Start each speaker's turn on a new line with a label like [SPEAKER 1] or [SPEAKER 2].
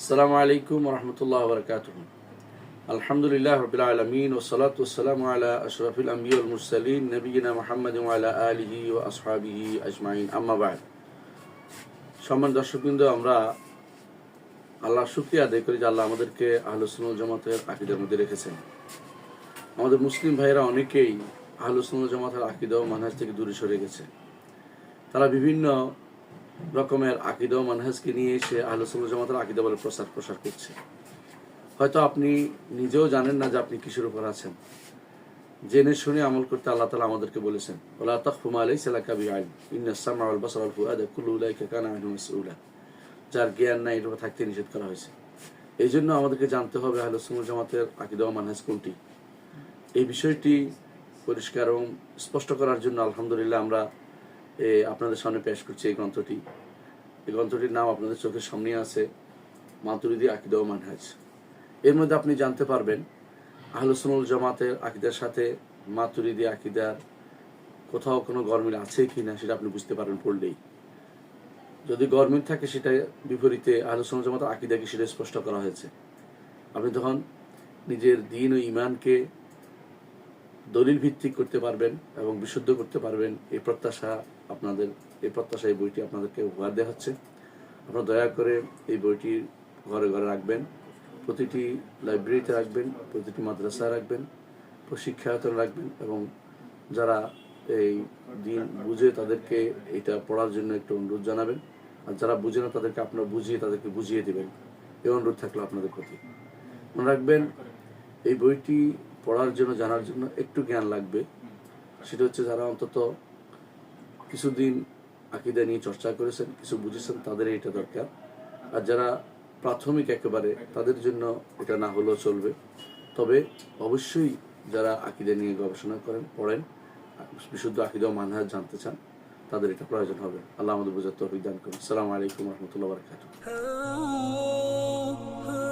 [SPEAKER 1] আসসালামু আলাইকুম রহমতুল্লাহ বরকাত আলহামদুলিল্লাহ রবিল আলমিন ওসলাত ওসালাম আলা আশরফুল আম্বিউল মুরসালিন নবীনা মোহাম্মদ আলা আলহি ও আসহাবিহি আজমাইন। আম্মাবাদ সম্মান দর্শকবৃন্দ, আমরা আল্লাহ শুক্রিয়া আদায় করি যে আল্লাহ আমাদেরকে আহলুসনুল জামাতের আকিদার মধ্যে রেখেছেন। আমাদের মুসলিম ভাইয়েরা অনেকেই আহলুসনুল জামাতের আকিদা ও মানহাজ থেকে দূরে সরে গেছে। তারা বিভিন্ন রকমের আকিদা মানহাজকে নিয়ে এসে আহলুসুল জামাতের আকিদা বলে প্রচার প্রসার করছে। হয়তো আপনি নিজেও জানেন না যে আপনি কিসের উপর আছেন। জেনে শুনে আমল করতে আল্লাহ তালা আমাদেরকে বলেছেন, ওলা তখফুমা আলাই সালাকা বি আইন ইন্না আল বাসার আল ফুয়াদ কুল্লু কানা যার জ্ঞান নাই, এর উপর থাকতে নিষেধ করা হয়েছে। এই জন্য আমাদেরকে জানতে হবে আহলুসুল জামাতের আকিদা মানহাজ কোনটি। এই বিষয়টি পরিষ্কার এবং স্পষ্ট করার জন্য আলহামদুলিল্লাহ আমরা আপনাদের সামনে পেশ করছি এই গ্রন্থটি। এই গ্রন্থটির নাম আপনাদের চোখের সামনে আছে, মাতুরিদি আকিদা মানহাজ। এর মধ্যে আপনি জানতে পারবেন আহলুসুল জামাতের আকিদার সাথে মাতুরিদি আকিদার কোথাও কোনো গরমিল আছে কি না সেটা আপনি বুঝতে পারেন পড়লেই। যদি গরমিল থাকে সেটা বিপরীতে আহলুসুল জামাতের আকিদাকে সেটা স্পষ্ট করা হয়েছে। আপনি তখন নিজের দিন ও ইমানকে দলিল ভিত্তিক করতে পারবেন এবং বিশুদ্ধ করতে পারবেন। এই প্রত্যাশা আপনাদের, এই প্রত্যাশা এই বইটি আপনাদেরকে উপহার দেওয়া হচ্ছে। আপনারা দয়া করে এই বইটি ঘরে ঘরে রাখবেন। প্রতিটি লাইব্রেরিতে রাখবেন, প্রতিটি মাদ্রাসায় রাখবেন প্রশিক্ষায়তনে রাখবেন এবং যারা এই দিন বুঝে তাদেরকে এটা পড়ার জন্য একটু অনুরোধ জানাবেন। আর যারা বুঝে না তাদেরকে আপনারা বুঝিয়ে তাদেরকে বুঝিয়ে দেবেন। এই অনুরোধ থাকল আপনাদের প্রতি। মনে রাখবেন, এই বইটি পড়ার জন্য, জানার জন্য একটু জ্ঞান লাগবে। সেটা হচ্ছে যারা অন্তত কিছুদিন আকিদা নিয়ে চর্চা করেছেন, কিছু বুঝেছেন, তাদের এটা দরকার। আর যারা প্রাথমিক একেবারে, তাদের জন্য এটা না হলেও চলবে। তবে অবশ্যই যারা আকিদা নিয়ে গবেষণা করেন, পড়েন, বিশুদ্ধ আকিদা মানহাজ জানতে চান, তাদের এটা প্রয়োজন হবে। আল্লাহ আমাদের বোঝার দান করুন। আসসালামু আলাইকুম রহমতুল্লাহ বারকাতুহ।
[SPEAKER 2] Oh